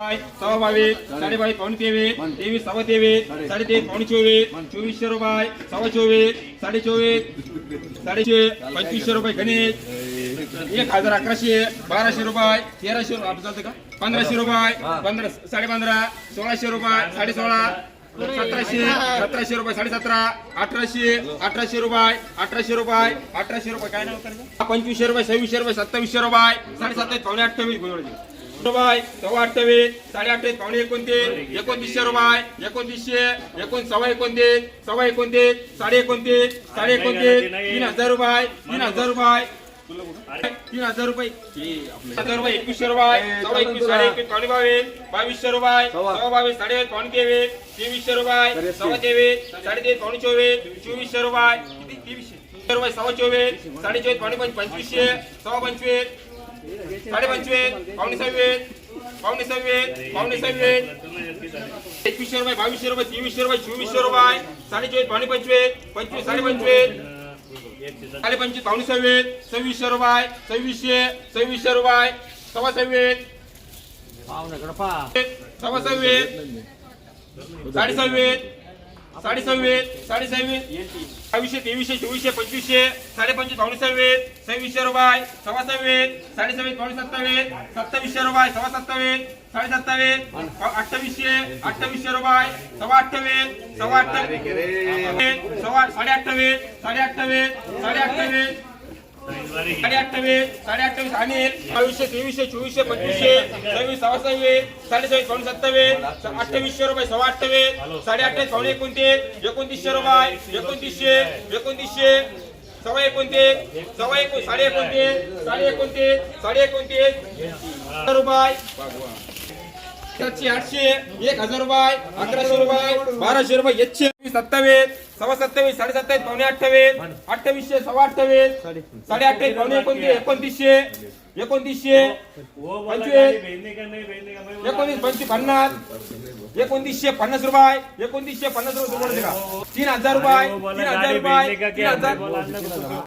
सव्वा बावीस साडे बावीस पावणे तेवीस तेवीस सव्वा तेवीस साडे तेवीस पावणे चोवीस चोवीसशे रुपये सव्वा चोवीस साडे चोवीस साडेशे पंचवीसशे रुपये गणेश एक हजार अकराशे बाराशे रुपये तेराशे रुपये का पंधराशे रुपये पंधरा साडे पंधरा सोळाशे रुपये साडे सोळा सतराशे सतराशे रुपये साडे सतरा अठराशे अठराशे रुपये अठराशे रुपये अठराशे रुपये काय नाव पंचवीसशे रुपये सव्वीसशे रुपये सत्तावीसशे रुपये साडे सत्तावीस पावणे अठ्ठावीस रुपये सव्वा अठ्ठावीस साडे अठ्ठावीस पावणे एकोणतीस एकोणतीसशे रुपये एकोणतीसशे एकोण सव्वा एकोणतीस सव्वा एकोणतीस साडे एकोणतीस साडे एकोणतीस तीन हजार रुपये तीन हजार रुपये. तीन हजार रुपये. तीन हजार रुपये एकवीसशे रुपये. सव्वा एकवीस साडे एकवीस पावणे बावीस बावीसशे रुपये. सव्वा. बावीस साडे पावणे तेवीस तेवीसशे रुपये. सव्वा तेवीस साडे तेवीस पावणे चोवीस चोवीसशे रुपये. किती? तेवीसशे. रुपये सव्वा चोवीस साडे चोवीस पावणे पंच पंचवीसशे सव्वा पंचवीस. साडे पंचवीस पावणे सव्वीस पावणे सव्वीस पावणे सव्वीस. एकवीसशे रुपये बावीसशे रुपये तेवीसशे रुपये चोवीसशे रुपये साडे चोवीस पावणे पंचवीस पंचवीस साडे पंचवीस साडे पंचवीस पावणे सव्वीस सव्वीसशे रुपये सव्वीसशे सव्वीसशे रुपये सव्वा सव्वीस. सव्वा सव्वीस. साडे सव्वीस. साडे सव्वीस साडे सव्वीस बावीसशे तेवीसशे चोवीसशे पंचवीसशे. साडे पंचवीस पावणे सव्वीस सव्वीसशे रुपये. सव्वा सव्वीस साडे सव्वीस पावणे सत्तावीस सत्तावीसशे रुपये सव्वा सत्तावीस साडे सत्तावीस अठ्ठावीसशे अठ्ठावीसशे रुपये. सव्वा अठ्ठावीस सव्वा अठ्ठावीस सव्वा साडे अठ्ठावीस साडे अठ्ठावीस साडे अठ्ठावीस साडे अठ्ठावीस साडे अठ्ठावीस आणि बावीसशे तेवीसशे चोवीसशे पंचवीसशे सव्वीस सव्वा सव्वीस साडे सव्वीस पावणे सत्तावीस अठ्ठावीसशे रुपये सव्वा अठ्ठावीस साडे अठ्ठावीस पावणे एकोणतीस एकोणतीसशे रुपये एकोणतीसशे एकोणतीसशे सव्वा एकोणतीस सव्वा एकोण साडे एकोणतीस साडे एकोणतीस साडे एकोणतीस रुपये सातशे आठशे एक हजार रुपये अकराशे रुपये बाराशे रुपये एकशे सत्तावीस सव्वा सत्तावीस साडे सत्तावीस पावणे अठ्ठावीस अठ्ठावीसशे सव्वा अठ्ठावीस साडे अठ्ठावीस पावणे एकोणतीस एकोणतीसशे एकोणतीसशे पंचवीस एकोणतीस पंचवीस पन्नास एकोणतीसशे पन्नास रुपये एकोणतीसशे पन्नास रुपये तीन हजार रुपये तीन हजार रुपये तीन हजार